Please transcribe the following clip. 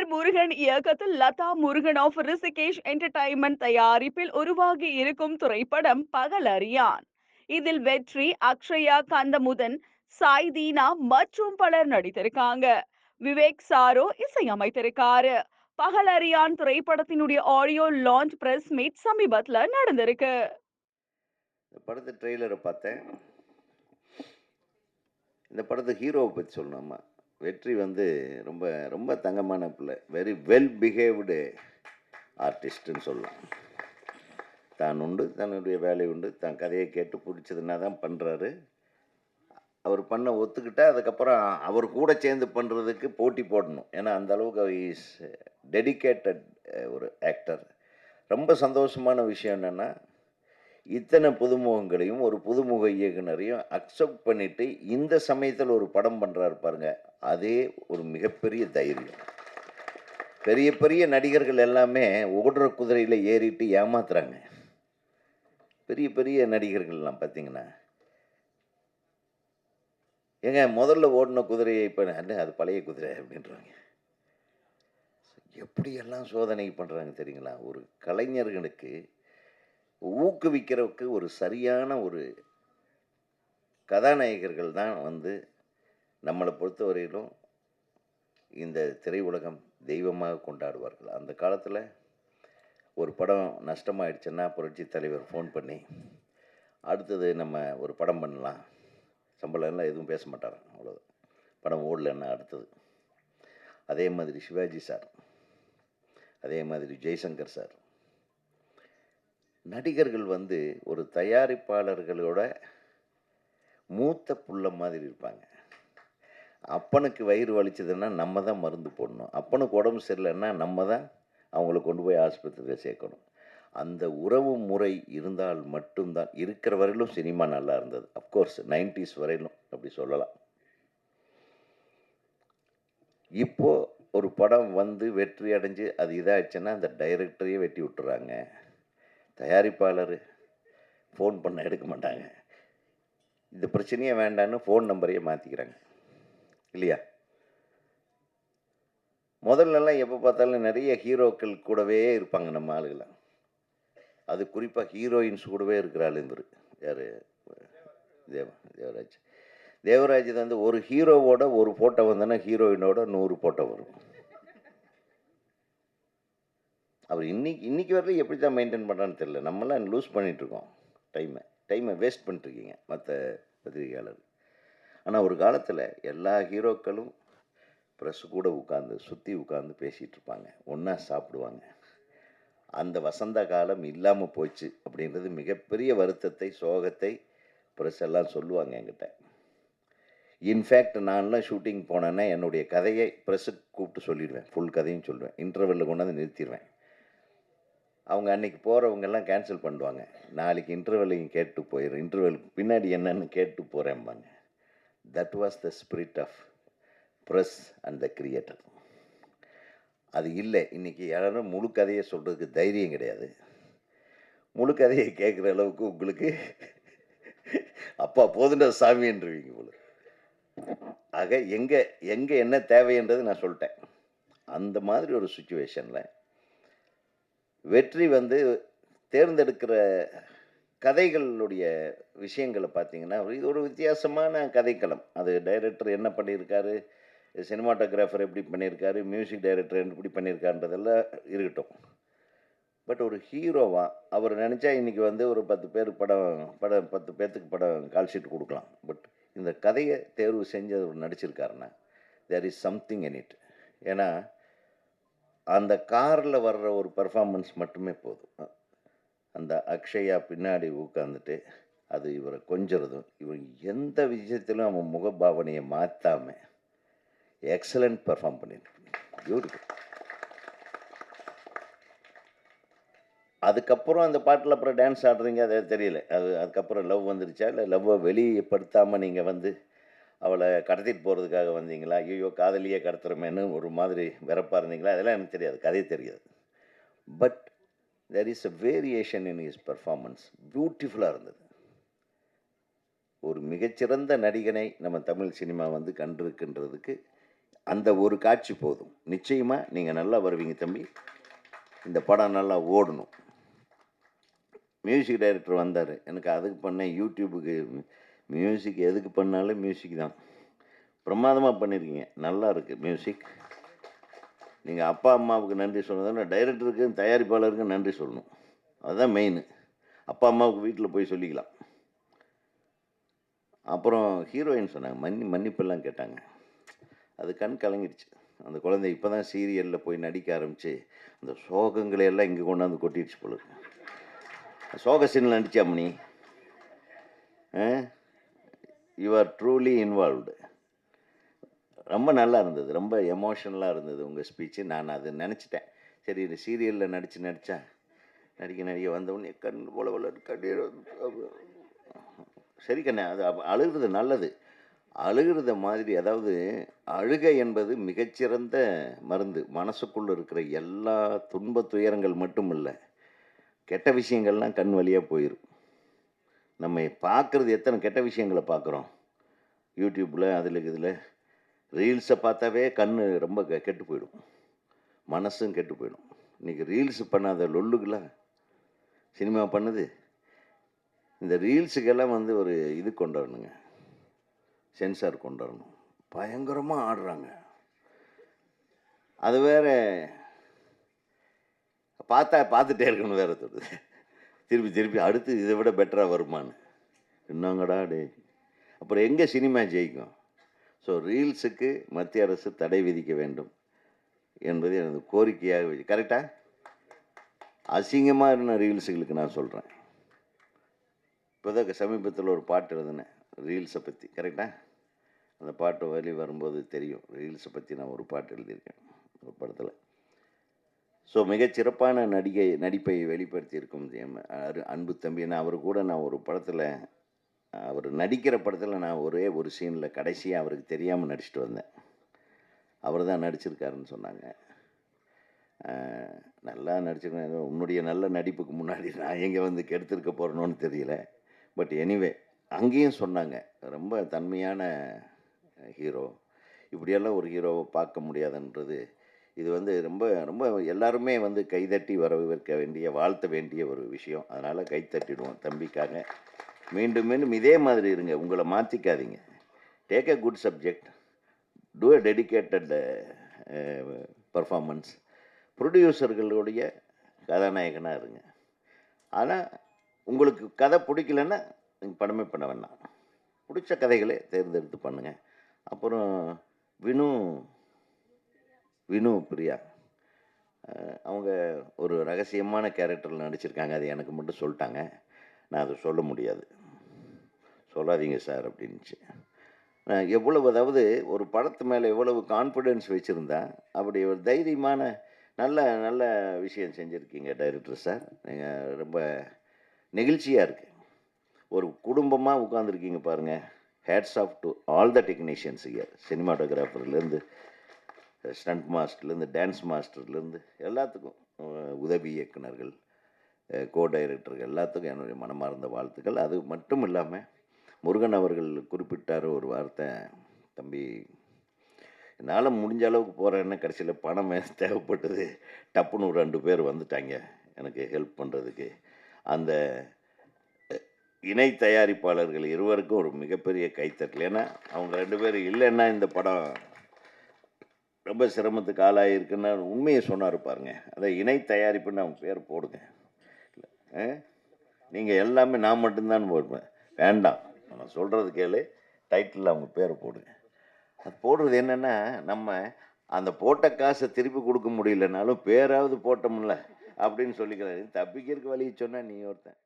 ஏர் முருகன் இயக்கத்தில் Latha Murugan of Rishikesh entertainment தயாரிப்பில் உருவாகி இருக்கும் திரைப்படம் பகலறியான் இதில் வெற்றி அக்ஷயா கந்தமுதன் சாய் தீனா மற்றும் பலர் நடித்திருக்காங்க. விவேக் சாரோ இசையமைத்திருக்காரு. பகலறியான் திரைப்படத்தினுடைய ஆடியோ லான்ச் பிரஸ் மீட் சமீபத்தில் நடந்திருக்கு. இந்த படத்து ட்ரெய்லரை பார்த்தேன். இந்த படத்தை ஹீரோவை பற்றி சொல்லணுமா? வெற்றி வந்து ரொம்ப ரொம்ப தங்கமான பிள்ளை. வெரி வெல் பிஹேவ்டு ஆர்டிஸ்ட்டுன்னு சொல்லலாம். தான் உண்டு தன்னுடைய வேலை உண்டு. தான் கதையை கேட்டு பிடிச்சதுன்னா தான் பண்ணுறாரு அவர் பண்ண ஒத்துக்கிட்டால் அதுக்கப்புறம் அவர் கூட சேர்ந்து பண்ணுறதுக்கு போட்டி போடணும். ஏன்னா அந்த அளவுக்கு இஸ் டெடிக்கேட்டட் ஒரு ஆக்டர் ரொம்ப சந்தோஷமான விஷயம் என்னென்னா இத்தனை புதுமுகங்களையும் ஒரு புதுமுக இயக்குனரையும் அக்செப்ட் பண்ணிட்டு இந்த சமயத்தில் ஒரு படம் பண்ணுறாரு பாருங்க. அதே ஒரு மிகப்பெரிய தைரியம். பெரிய பெரிய நடிகர்கள் எல்லாமே ஓடுற குதிரையில் ஏறிட்டு ஏமாத்துறாங்க. பெரிய பெரிய நடிகர்கள்லாம் பார்த்தீங்கன்னா ஏங்க முதல்ல ஓடின குதிரையை இப்போ அது பழைய குதிரை அப்படின்றாங்க. எப்படியெல்லாம் சோதனை பண்ணுறாங்க தெரியுங்களா? ஒரு கலைஞர்களுக்கு ஊக்குவிக்கிறதுக்கு ஒரு சரியான ஒரு கதாநாயகர்கள் தான் வந்து நம்மளை பொறுத்தவரையிலும் இந்த திரையுலகம் தெய்வமாக கொண்டாடுவார்கள். அந்த காலத்தில் ஒரு படம் நஷ்டமாயிடுச்சுன்னா புரட்சி தலைவர் ஃபோன் பண்ணி அடுத்தது நம்ம ஒரு படம் பண்ணலாம். சம்பளம்லாம் எதுவும் பேச மாட்டார் அவ்வளோ படம் ஓடலன்னா அடுத்தது. அதே மாதிரி சிவாஜி சார் அதே மாதிரி ஜெய்சங்கர் சார் நடிகர்கள் வந்து ஒரு தயாரிப்பாளர்களோட மூத்த புள்ள மாதிரி இருப்பாங்க. அப்பனுக்கு வயிறு வலிச்சதுன்னா நம்ம தான் மருந்து போடணும். அப்பனுக்கு உடம்பு சரியில்லைன்னா நம்ம தான் அவங்கள கொண்டு போய் ஆஸ்பத்திரியில் சேர்க்கணும். அந்த உறவு முறை இருந்தால் மட்டும்தான். இருக்கிற வரையிலும் சினிமா நல்லா இருந்தது. அஃப்கோர்ஸ் நைன்டிஸ் வரையிலும் அப்படி சொல்லலாம். இப்போது ஒரு படம் வந்து வெற்றி அடைஞ்சு அது இதாகிடுச்சுன்னா அந்த டைரக்டரையே வெட்டி விட்டுறாங்க. தயாரிப்பாளர் ஃபோன் பண்ண எடுக்க மாட்டாங்க. இந்த பிரச்சனையே வேண்டான்னு ஃபோன் நம்பரையே மாற்றிக்கிறாங்க இல்லையா? முதல்லலாம் எப்போ பார்த்தாலும் நிறைய ஹீரோக்கள் கூடவே இருப்பாங்க நம்ம ஆளுகளாம் அது குறிப்பாக ஹீரோயின்ஸ் கூடவே இருக்கிறாள் இவர். யார்? தேவ தேவராஜ். தேவராஜ் வந்து ஒரு ஹீரோவோட ஒரு ஃபோட்டோ வந்தோன்னா ஹீரோயினோட நூறு ஃபோட்டோ வரும். அவர் இன்னைக்கு இன்றைக்கி வரையிலும் எப்படி தான் மெயின்டைன் பண்ணுறான்னு தெரியல. நம்மளாம் லூஸ் பண்ணிகிட்ருக்கோம் டைமை டைமை வேஸ்ட் பண்ணிட்டுருக்கீங்க மற்ற பத்திரிகையாளர் ஆனால் ஒரு காலத்தில் எல்லா ஹீரோக்களும் ப்ரெஸ் கூட உட்காந்து சுற்றி உட்காந்து பேசிகிட்டு இருப்பாங்க ஒன்றா சாப்பிடுவாங்க. அந்த வசந்த காலம் இல்லாமல் போச்சு அப்படின்றது மிகப்பெரிய வருத்தத்தை சோகத்தை ப்ரெஸ் எல்லாம் சொல்லுவாங்க என்கிட்ட. இன்ஃபேக்ட் நான்லாம் ஷூட்டிங் போனேன்னா என்னுடைய கதையை ப்ரெஸ்ஸுக்கு கூப்பிட்டு சொல்லிடுவேன். ஃபுல் கதையும் சொல்லுவேன். இன்டர்வெல்லில் கொண்டாந்து நிறுத்திடுவேன். அவங்க அன்றைக்கி போகிறவங்கெல்லாம் கேன்சல் பண்ணுவாங்க. நாளைக்கு இன்டர்வெல்லையும் கேட்டு போயிடும் இன்டர்வெலுக்கு பின்னாடி என்னன்னு கேட்டு போகிறேன்பாங்க that was the spirit of press and the creator அது இல்லை. இன்றைக்கி யாரும் முழு கதையை சொல்கிறதுக்கு தைரியம் கிடையாது. முழு கதையை கேட்குற அளவுக்கு உங்களுக்கு அப்பா போதுன்ற சாமின்றவீங்க போல. ஆக எங்கே எங்கே என்ன தேவைன்றது நான் சொல்லிட்டேன். அந்த மாதிரி ஒரு சுச்சுவேஷனில் வெற்றி வந்து தேர்ந்தெடுக்கிற கதைகளுடைய விஷயங்களை பார்த்தீங்கன்னா இது ஒரு வித்தியாசமான கதைக்களம். அது டைரக்டர் என்ன பண்ணியிருக்காரு சினிமாட்டோகிராஃபர் எப்படி பண்ணியிருக்காரு மியூசிக் டைரக்டர் எப்படி பண்ணியிருக்காருன்றதெல்லாம் இருக்கட்டும். பட் ஒரு ஹீரோவாக அவர் நினச்சா இன்றைக்கி வந்து ஒரு பத்து பேர் படம் படம் பத்து பேர்த்துக்கு படம் கால் ஷீட் கொடுக்கலாம். பட் இந்த கதையை தேர்வு செஞ்சு அவர் நடிச்சிருக்காருன்னா there is something in it ஏன்னா அந்த காரில் வர்ற ஒரு பர்ஃபார்மன்ஸ் மட்டுமே போதும். அந்த அக்ஷயா பின்னாடி உட்காந்துட்டு அது இவரை கொஞ்சறதும் இவர் எந்த விஷயத்திலும் அவன் முகபாவனையை மாற்றாமல் எக்ஸலண்ட் பர்ஃபார்ம் பண்ணிட்டு பியூட்டிஃபுல் அதுக்கப்புறம் அந்த பாட்டில் அப்புறம் டான்ஸ் ஆடுறீங்க அது தெரியல. அது அதுக்கப்புறம் லவ் வந்துருச்சா? இல்லை லவ்வை வெளிப்படுத்தாமல் நீங்கள் வந்து அவளை கடத்திட்டு போகிறதுக்காக வந்தீங்களா? ஐயோ காதலியே கடத்துறமேன்னு ஒரு மாதிரி வெறப்பாக இருந்தீங்களா? அதெல்லாம் எனக்கு தெரியாது. கதை தெரியாது. But there is a variation in is performance பியூட்டிஃபுல்லாக இருந்தது. ஒரு மிகச்சிறந்த நடிகனை நம்ம தமிழ் சினிமா வந்து கண்டிருக்கின்றதுக்கு அந்த ஒரு காட்சி போதும். நிச்சயமாக நீங்கள் நல்லா வருவீங்க தம்பி. இந்த படம் நல்லா ஓடணும். மியூசிக் டைரக்டர் வந்தார். எனக்கு அதுக்கு பண்ணேன் யூடியூபுக்கு மியூசிக் எதுக்கு பண்ணாலும் மியூசிக் தான். பிரமாதமாக பண்ணியிருக்கீங்க நல்லா இருக்குது மியூசிக் நீங்கள் அப்பா அம்மாவுக்கு நன்றி சொல்லணும். டைரக்டருக்கு தயாரிப்பாளருக்கு நன்றி சொல்லணும். அதுதான் மெயின் அப்பா அம்மாவுக்கு வீட்டில் போய் சொல்லிக்கலாம். அப்புறம் ஹீரோயின் சொன்னாங்க. மன்னி மன்னிப்பெல்லாம் கேட்டாங்க. அது கண் கலங்கிடுச்சு. அந்த குழந்தை இப்போ தான் சீரியலில் போய் நடிக்க ஆரம்பித்து அந்த சோகங்களை எல்லாம் இங்கே கொண்டாந்து கொட்டிடுச்சு போல இருக்கு. சோக சீனில் நடிச்சா Mani? You are truly involved ரொம்ப நல்லா இருந்தது. ரொம்ப எமோஷனலாக இருந்தது உங்கள் ஸ்பீச்சு நான் அது நினச்சிட்டேன். சரி இது சீரியலில் நடித்து நடித்தா நடிக்க நடிக்க வந்தவுடனே கண் போல போல கண்ணீர் சரி கண்ணே அது அழுகிறது நல்லது. அழுகிறத மாதிரி அதாவது அழுகை என்பது மிகச்சிறந்த மருந்து. மனசுக்குள்ளே இருக்கிற எல்லா துன்ப துயரங்கள் மட்டும் இல்லை கெட்ட விஷயங்கள்லாம் கண் வழியாக போயிடும் நம்ம பார்க்குறது எத்தனை கெட்ட விஷயங்களை பார்க்குறோம். யூடியூப்பில் அதில் இதில். ரீல்ஸை பார்த்தாவே கண் ரொம்ப கெ- கெட்டு போயிடும். மனசும் கெட்டு போயிடும். இன்றைக்கி ரீல்ஸ் பண்ணாத லொல்லுகளா? சினிமா பண்ணுது. இந்த ரீல்ஸுக்கெல்லாம் வந்து ஒரு இது கொண்டு வரணுங்க சென்சார் கொண்டு வரணும் பயங்கரமாக ஆடுறாங்க. அது வேற பார்த்தா பார்த்துட்டே இருக்கணும் வேறு தோணுது திருப்பி திருப்பி அடுத்து இதை விட பெட்டராக வருமான்னு. என்னங்கடா டே. அப்புறம் எங்கே சினிமா ஜெயிக்கும்? ஸோ ரீல்ஸுக்கு மத்திய அரசு தடை விதிக்க வேண்டும் என்பது எனது கோரிக்கையாக கரெக்டாக அசிங்கமாக இருந்த ரீல்ஸுகளுக்கு நான் சொல்கிறேன் இப்போதான் சமீபத்தில் ஒரு பாட்டு எழுதினேன் ரீல்ஸை பற்றி கரெக்டாக அந்த பாட்டு வழி வரும்போது தெரியும். ரீல்ஸை பற்றி நான் ஒரு பாட்டு எழுதியிருக்கேன் ஒரு படத்தில். ஸோ மிகச்சிறப்பான நடிகை நடிப்பை வெளிப்படுத்தியிருக்கும் அரு- அன்பு தம்பி. நான் அவர் கூட நான் ஒரு படத்தில் அவர் நடிக்கிற படத்தில் நான் ஒரே ஒரு சீனில் கடைசியாக அவருக்கு தெரியாமல் நடிச்சிட்டு வந்தேன். அவர் தான் நடிச்சிருக்காருன்னு சொன்னாங்க. நல்லா நடிச்சிருக்கேன் உன்னுடைய நல்ல நடிப்புக்கு முன்னாடி நான் எங்கே வந்து கெடுத்திருக்க போகிறனோன்னு தெரியல. பட் எனிவே அங்கேயும் சொன்னாங்க. ரொம்ப தன்மையான ஹீரோ. இப்படியெல்லாம் ஒரு ஹீரோவை பார்க்க முடியாதுன்றது இது வந்து ரொம்ப ரொம்ப எல்லாருமே வந்து கைதட்டி வரவேற்க வேண்டிய வாழ்த்த வேண்டிய ஒரு விஷயம். அதனால் கைத்தட்டிடுவோம் தம்பிக்காக. மீண்டும் மீண்டும் இதே மாதிரி இருங்க. உங்களை மாற்றிக்காதீங்க take a good subject to a dedicated performance ப்ரொடியூசர்களுடைய கதாநாயகனாக இருங்க. ஆனால் உங்களுக்கு கதை பிடிக்கலன்னா நீங்கள் படமே பண்ண வேண்டாம். பிடிச்ச கதைகளை தேர்ந்தெடுத்து பண்ணுங்கள் அப்புறம் வினு வினு பிரியா. அவங்க ஒரு ரகசியமான கேரக்டரில் நடிச்சிருக்காங்க. அது எனக்கு மட்டும் சொல்லிட்டாங்க. நான் அதை சொல்ல முடியாது. சொல்லாதீங்க சார் அப்படின்ச்சு நான் எவ்வளவு அதாவது ஒரு படத்து மேலே எவ்வளவு கான்ஃபிடென்ஸ் வச்சுருந்தா அப்படி ஒரு தைரியமான நல்ல நல்ல விஷயம் செஞ்சுருக்கீங்க டைரக்டர் சார். நீங்கள் ரொம்ப நெகிழ்ச்சியாக இருக்குது ஒரு குடும்பமாக உட்காந்துருக்கீங்க பாருங்கள் hats off to all the technicians year சினிமாட்டோகிராஃபர்லேருந்து stunt மாஸ்டர்லேருந்து டான்ஸ் மாஸ்டர்லேருந்து எல்லாத்துக்கும் உதவி இயக்குனர்கள் கோ டைரக்டர்கள் எல்லாத்துக்கும் என்னுடைய மனமார்ந்த வாழ்த்துக்கள். அது மட்டும் இல்லாமல் முருகன் அவர்கள் குறிப்பிட்டார் ஒரு வார்த்தை தம்பி என்னால் முடிஞ்ச அளவுக்கு போகிறேன்னு கடைசியில் பணம் தேவைப்பட்டது. டப்புன்னு ஒரு ரெண்டு பேர் வந்துட்டாங்க எனக்கு ஹெல்ப் பண்ணுறதுக்கு அந்த இணை தயாரிப்பாளர்கள் இருவருக்கும் ஒரு மிகப்பெரிய கைத்தட்டல். ஏன்னா அவங்க ரெண்டு பேரும் இல்லைன்னா இந்த படம் ரொம்ப சிரமத்துக்கு ஆளாயிருக்குன்னு உண்மையை சொன்னார் பாருங்க. அதை இணை தயாரிப்புன்னு அவங்க பேர் போடுங்க. நீங்கள் எல்லாமே நான் மட்டும்தான் போடுவேன். வேண்டாம். நான் சொல்கிறது கேளு டைட்டில் அவங்க பேரை போடுங்க. அது போடுறது என்னென்னா நம்ம அந்த போட்ட காசை திருப்பி கொடுக்க முடியலனாலும் பேராவது போட்டோம்ல அப்படின்னு சொல்லிக்கிறாரு. தப்பிக்கிறதுக்கு வழியை சொன்னால் நீ ஒருத்தன்.